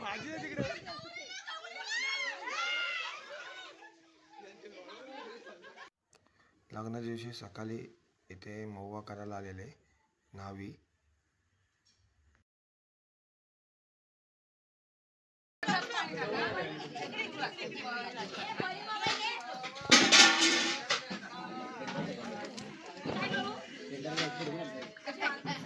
भाजी आहे तिकडे. लग्नाच्या दिवशी सकाळी इथे महुवा करायला आलेले न्हावी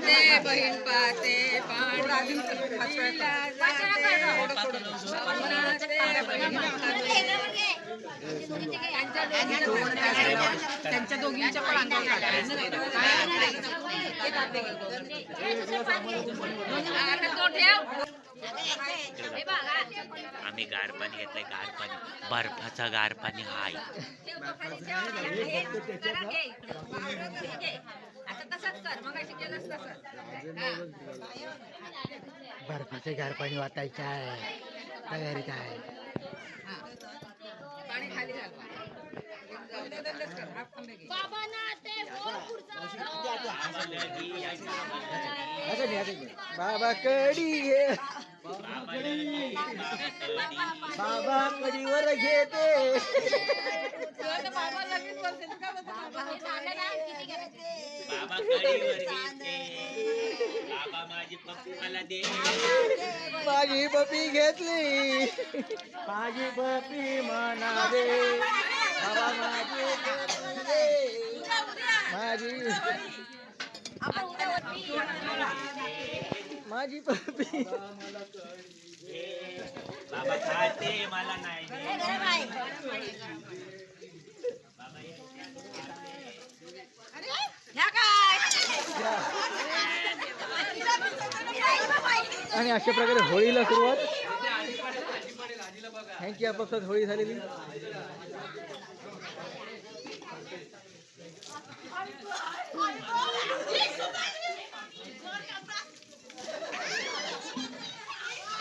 बा. बहीण पाहते त्यांच्या दोघींच्या पण अंगावर आम्ही गार पाणी घेतलंय गार पाणी बर्फाचा गार पाणी हाय आता तसंच कर मग केलंच तसं. बर्फाचे गार पाणी वाटायचं आहे. तयारीत आहे पाणी खाली. बाबा कडी बाबा कडीवर घेते बाबा लगेच घेते बाबा माझी पप्पी मला दे माझी पपी घेतली माझी पपी म्हणाले बाबा माझी माझी माझी पपी बाबा खाते मला नाही आणि अशा प्रकारे होळीला सुरुवात. थँक्यू आपापसात होळी झालेली.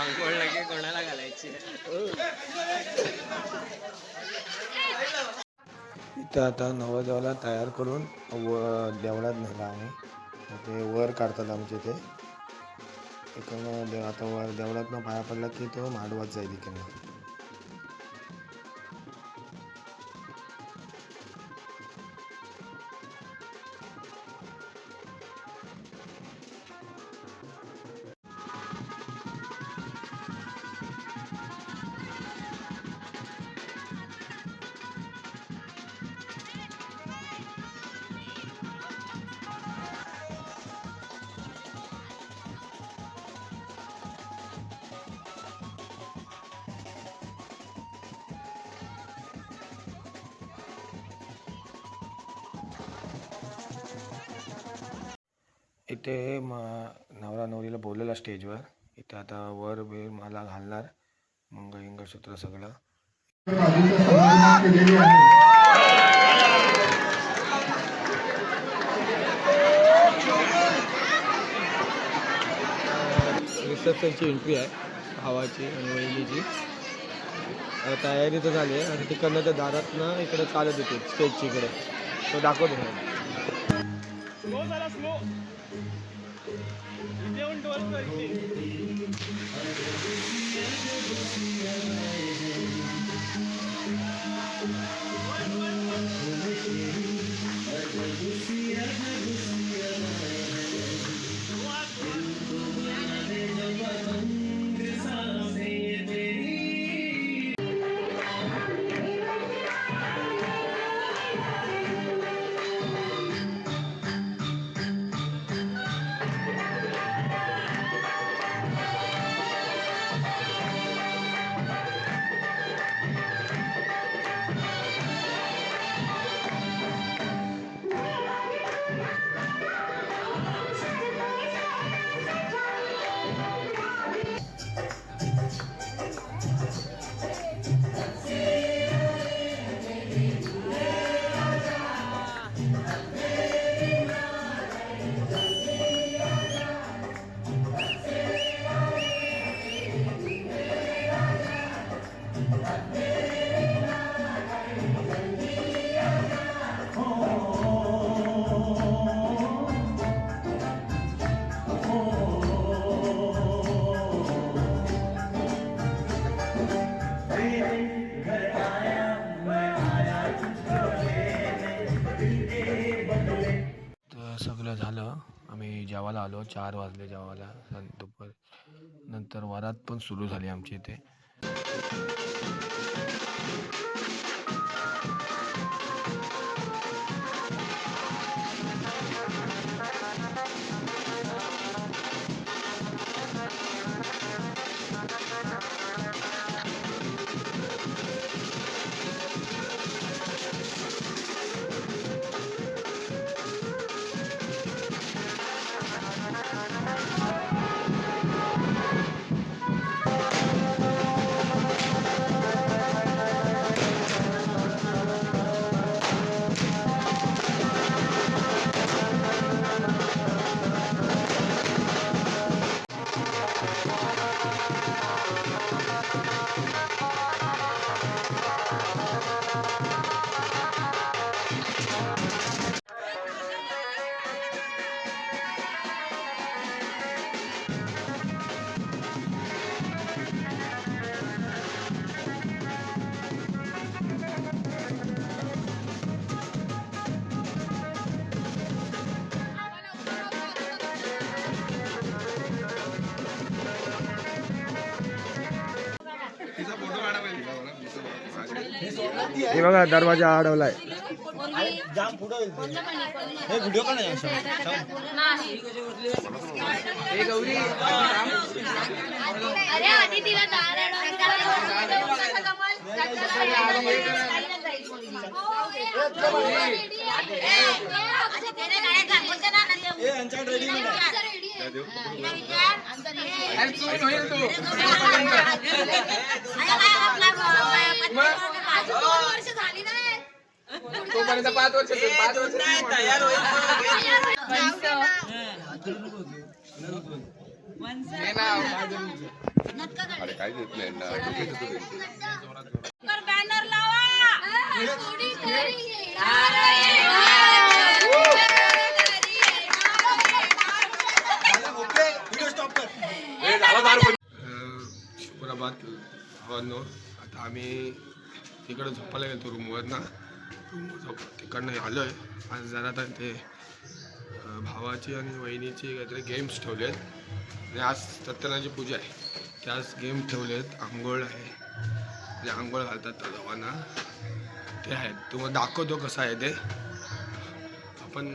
आंघोळ लगे कोणाला घालायची. इथं आता नवरदेवाला तयार करून व देवळात नेला आम्ही. ते वर काढतात आमचे ते. इकडनं देव आता वर देवळातनं पाया पडला की तो मांडवात जाईल इकडनं इथे म नवरा नवरीला बोललेला स्टेजवर इथे आता वर बी मला घालणार. मंगळ इंगळसूत्र सगळं. रिसेप्शनची एंट्री आहे. भावाची आणि वहिनीची तयारी तर झाली आहे. आणि तिकडनं त्या दारातनं इकडे चालत येते स्टेजची इकडे. तो दाखवतो. सगळं चार वाजले जेवायला दुपार. नंतर वरात पण सुरू झाली आमची इथे. हे बघा दरवाजा अडवलाय अरे आधी तिला वर्ष झाली नाही तोपर्यंत पाच वर्ष पाच वर्ष तयार बॅनर लावा. थोडी तरी शुक्राबाद भावांनो आता आम्ही तिकडं झोपायला गेलो रूमवर ना. तिकडनं आलो आहे आज जरा तर ते भावाची आणि वहिनीची काहीतरी गेम्स ठेवले आहेत आणि आज सत्यनारायणची पूजा आहे. ते आज गेम आहेत आंघोळ आहे. म्हणजे आंघोळ घालतात त्या ते आहेत. तुम्हाला दाखवतो कसं आहे ते. आपण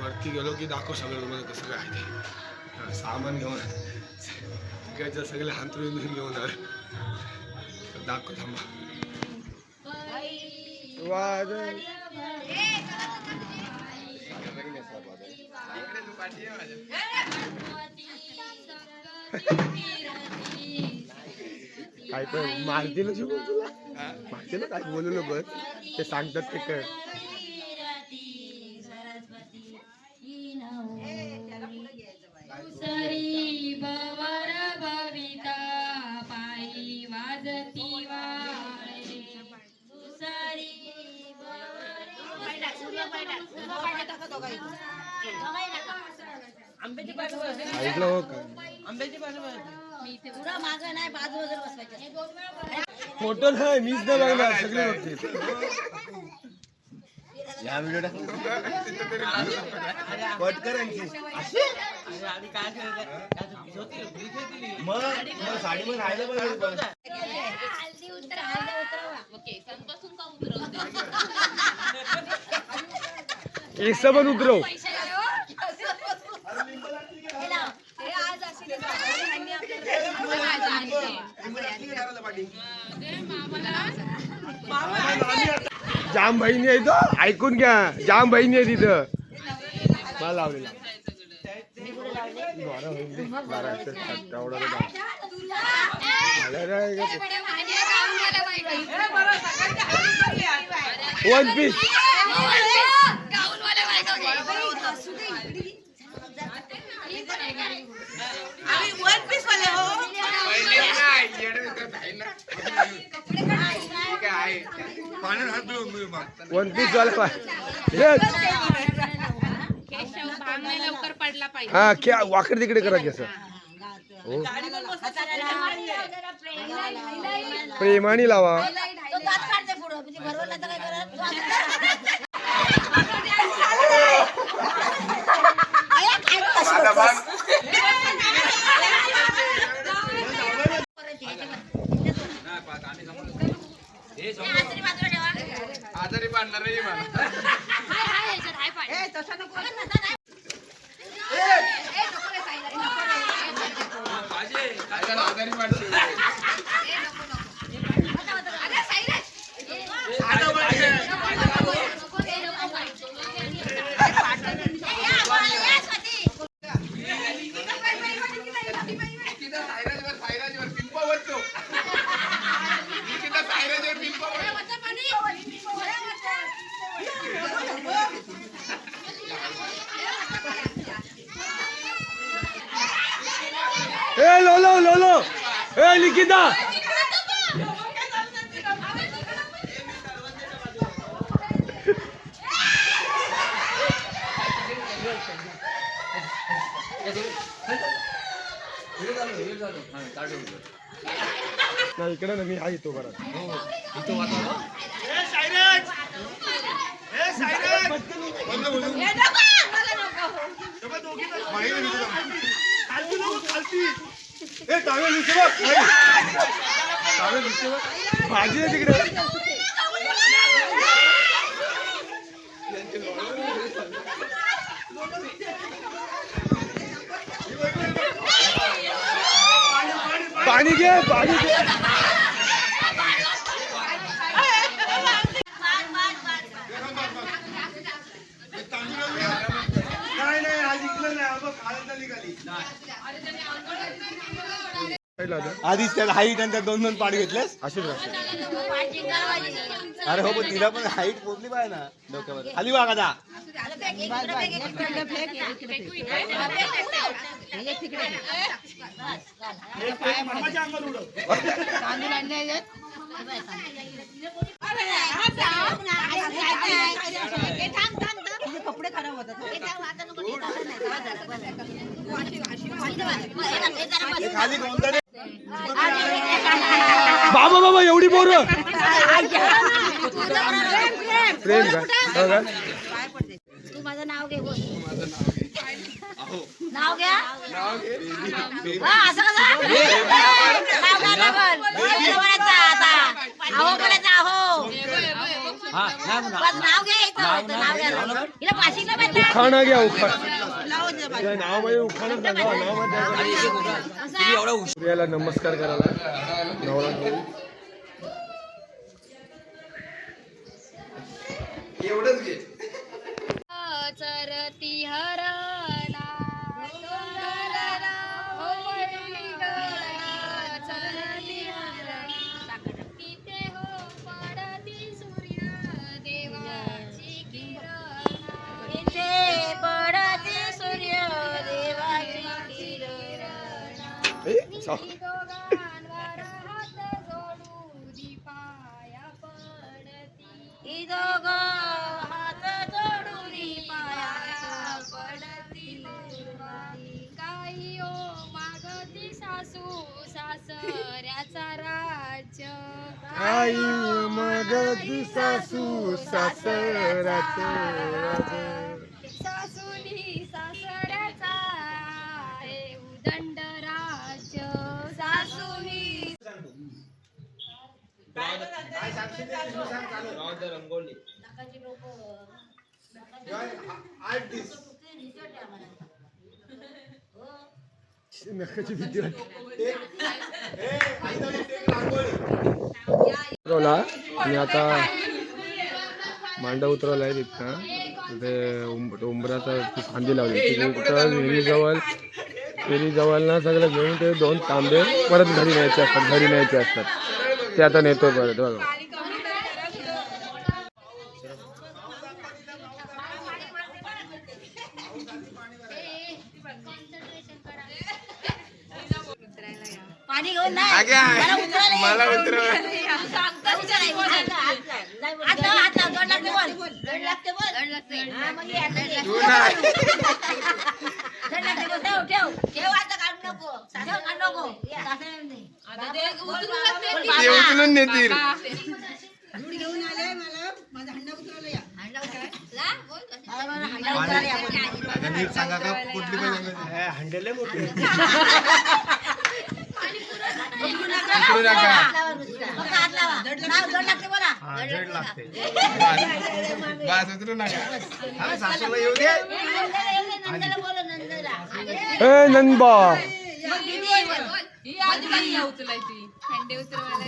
वरती गेलो की दाखव सगळं तुम्हाला कसं काय आहे ते. सामान घेऊन. तिकडच्या सगळे हांतरून घेऊन आलं तर दाखव थांबा. काय पण मारतील तुला? मारतील काय बोलू नको ते सांगतात ते कर ऐकलं हो का फोटो नाही मीच नाही बघणार सगळे बघतील. हल्दी उतरा हल्दी उतरवा केसांपासून का उतरवते केस पण उतरव. हे आज अशी ह्यांनी उतरव. जाम बहिणी आहे तो. ऐकून घ्या. जाम बहिणी आहे तिथं. मला लावलेला. बारा होईल वन पीस वन पीस वाले. लवकर पडला पाहिजे हा क्या वाकड तिकडे करा कसं. हो. प्रेमाने लावा. आजारी पाडणार नाही भाजी आहे तिकडे पाणी घे पाणी घे आधीच त्याला हाईट आणि त्या दोन दोन पाडी घेतलेस? अशीच अरे हो पण तिला पण हाईट पोचली पाहिजे ना डोक्यावर. खाली वागा जा कपडे खराब होतात. खाली कोणता बाबा बाबा एवढी बोर प्रेम हो का? तू माझं नाव घे बोल. नाव घ्या असं कसं? नाव घ्या ना बोल. असं बोलायचं आता. अहो बोलायचं अहो. बस नाव घे इथं. इथं नाव घ्या. हिला पाशिंगला बांधा. उखाणा घ्या उखाण त्या नावामध्ये उखाणच सांगा नावामध्ये असं. सूर्याला नमस्कार करायला नवरा नवरी. चरती हरणा आई मग सासू सासराचे नकाची भीती उतरवला. मी आता मांडा उतरवलाय तिथं तिथे उंब- उंबराचा फांदी लावली. तिथे कुठं? विहिरीजवळ. विहिरीजवळ ना सगळं घेऊन ते दोन तांबे परत घरी न्यायचे असतात घरी न्यायचे असतात. ते आता नेतो परत बघा पाणी घेऊन नाही मला उतरायला ये. मला उतरव. सांगतो उतरायला. हात लाव, हात लाव. हात लाव, दोन लागते बोल. दोन लागते बोल. हा, मग ये, आता ये. दोन लागते बोल. ठेव, ठेव. ठेव आता काढू नको. ठेव, काढू नको. सासऱ्याला नाही. बोल, बाबा. ते उचलून नेतील दूध घेऊन आले मला माझा हंडा उतरवला या हांडा उतरायला? ला, बोल. मला मला हांडा उतरायला या. नीट सांगा का कुठली हंडेले मोठे इकडून नका. जड लागते बस उतरू नका. हा सासूला येऊ दे. ए नंदबा. जड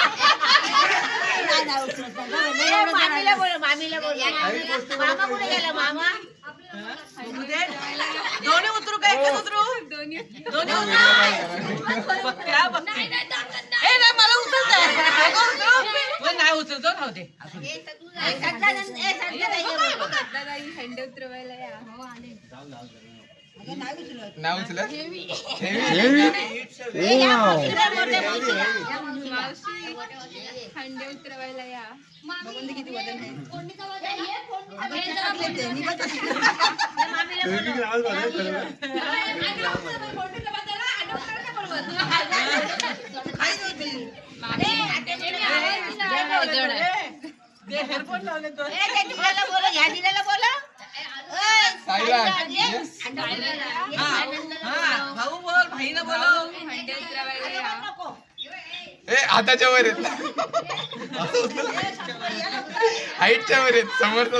मामीला बोल मामीला बोल मामा कुठे गेला मामा दोन्ही उतरू काय उतरू दोन्ही दोन्ही उतरू बघत्या बघते ए नाही मला उचलतंय नको नाही उचलतो राहू दे ए, सगळ्या- मोठ्या मावशीला. हंडे उतरवायला या. बघून दे किती वजन आहे. ते हेडफोन लावले तो. बोला, ह्या दिलाला बोला. ए. हा भाऊ बोल. हाताच्या वर आहेत हाईटच्या वर समोरचा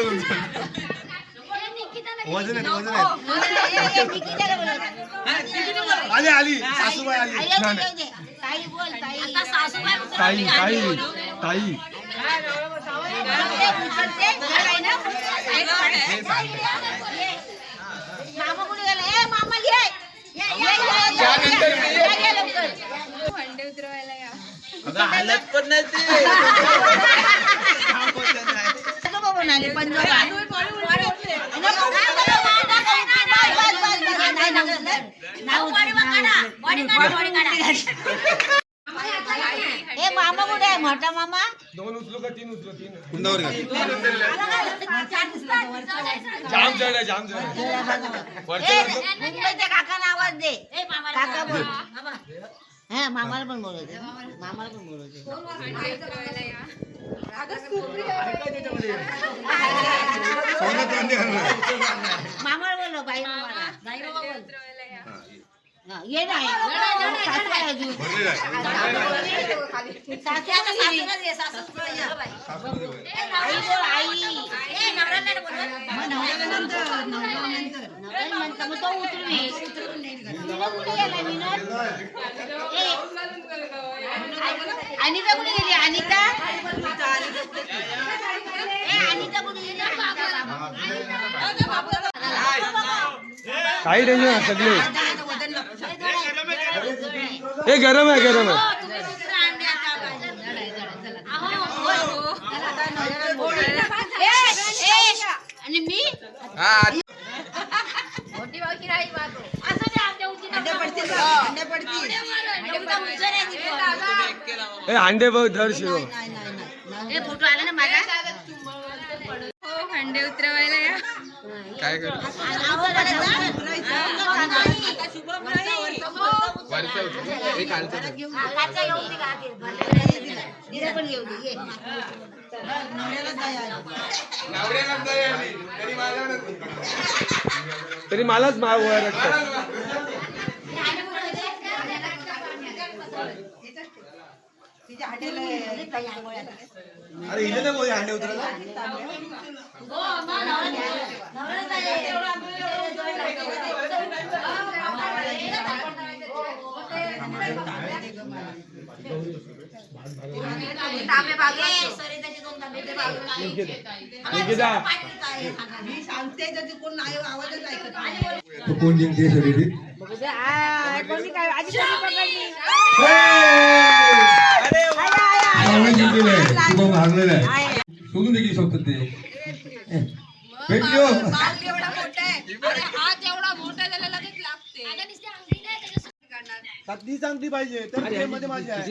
वजन आहे वजन आहे. ए, ए, निकिताला बोला. आली आली सासूबाई आली. ताई ताई. ताई. ताई बॉडी काढा. ए मामा कुठे आहे मोठा मामा दोन उचलू का तीन उचलू तीन कुंडावर घाल. जाम जड आहे जाम जड आहे ए, मुंबईच्या काकाला आवाज दे काका बोल हा मामाला पण बोलवते मामाला पण बोलवते. मामाला बोलव बाई मामाला ये नाही सासू आहे अजून. भरलेलं आहे. सासू आता सासूलाच ये, सासूला ये. आई बोल आई ए, नवऱ्याला नाही बोलवत? मग नवऱ्याला नंतर, नवऱ्याला नंतर. मग तो उतरून ये. विनोद कुठे गेला, विनोद? ए, अनिता कुठे गेली अनिता ए अनिता कुठे गेली काही टेन्शन सगळे हे गरम आहे गरम आहे. आणि मी हा, मोठी. असं आमच्या अंडे. अंडे. हे अंडे धर शिव ए, फोटो आला ना? माझा हो हंडे उतरवायला या काय करू तरी मलाच माव. अरे इथे नाही बोल अंडे उतरायला तांबे बागे, सरिताचे दोन तांबे ते बागे. निकिता. कोण जिंकते चांगलं जिंकलेलं आहे शुभम हारलेला आहे. शोधून देखील शकतात ते. भेटली बाल एवढा मोठा आहे. अरे हात एवढा मोठा झाला लगेच लागते ती चांगली पाहिजे तर game मध्ये माझी आहे.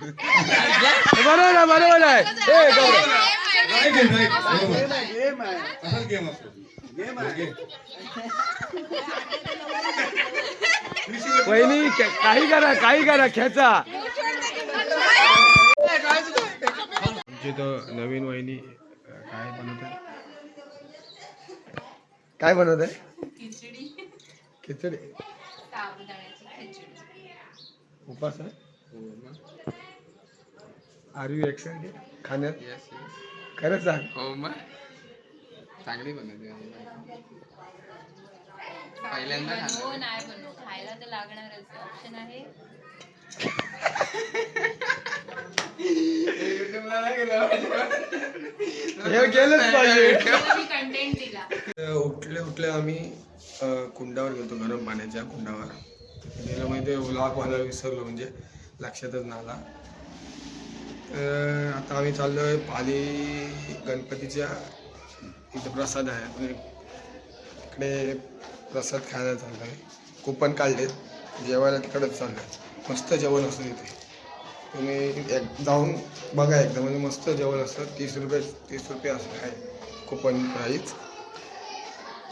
हे बरोबर आहे. बरोबर आहे ए. असाच गेम असतो. का- काही करा काही करा खेचा. आमची तो नवीन वहिनी अं, काय बनवत आहे काय बनवत आहे खिचडी. उपास आहे? आर यू एक्साइटेड खाण्यात? खरंच सांग हो मग चांगली बनवते बनवू नाही बनवू. खायला तर लागणारच. ऑप्शन आहे. हे पाहिजे त्याला मी कंटेंट दिला उठले आम्ही कुंडावर गेलो गरम पाण्याच्या कुंडावर. गेलो म्हणजे लाख व्हायला विसरलो म्हणजे लक्षातच नाला तर आता आम्ही चाललो आहे पाली गणपतीच्या इथं प्रसाद आहे. म्हणजे इकडे प्रसाद खायला चाललो आहे कुपन काढलेत. जेवायला तिकडंच चाललं आहे मस्त जेवण असतं तिथे. तुम्ही एक जाऊन बघा एकदा. म्हणजे मस्त जेवण असतं. तीस रुपये तीस रुपये असं आहे. कुपन प्राईज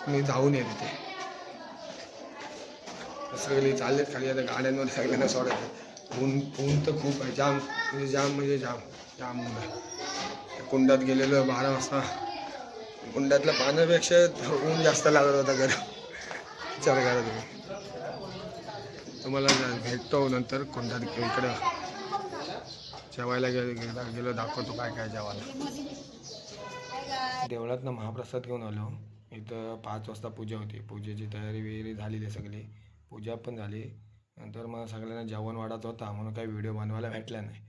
मी जाऊन ये तिथे सगळे चाललेत खाली आता गाड्यांवर सगळ्यांना सोडायचं. ऊन ऊन तर खूप आहे. जाम म्हणजे जाम म्हणजे जाम जाम आहे. कुंडात गेलेलो बारा वाजता. कुंडातल्या पाण्यापेक्षा ऊन जास्त लागत होता घर विचार करा तुम्ही. तुम्हाला भेटतो नंतर कुंडात इकडं. जेवायला गेलो गेलो- गेलो दाखवतो काय काय जेवायला. देवळातनं महाप्रसाद घेऊन आलो. इथं पाच वाजता पूजा होती. पूजेची तयारी वगैरे झालेली आहे सगळी. पूजा पण झाली. नंतर मग सगळ्यांना जेवण वाढत होता. म्हणून काही व्हिडिओ बनवायला भेटला नाही.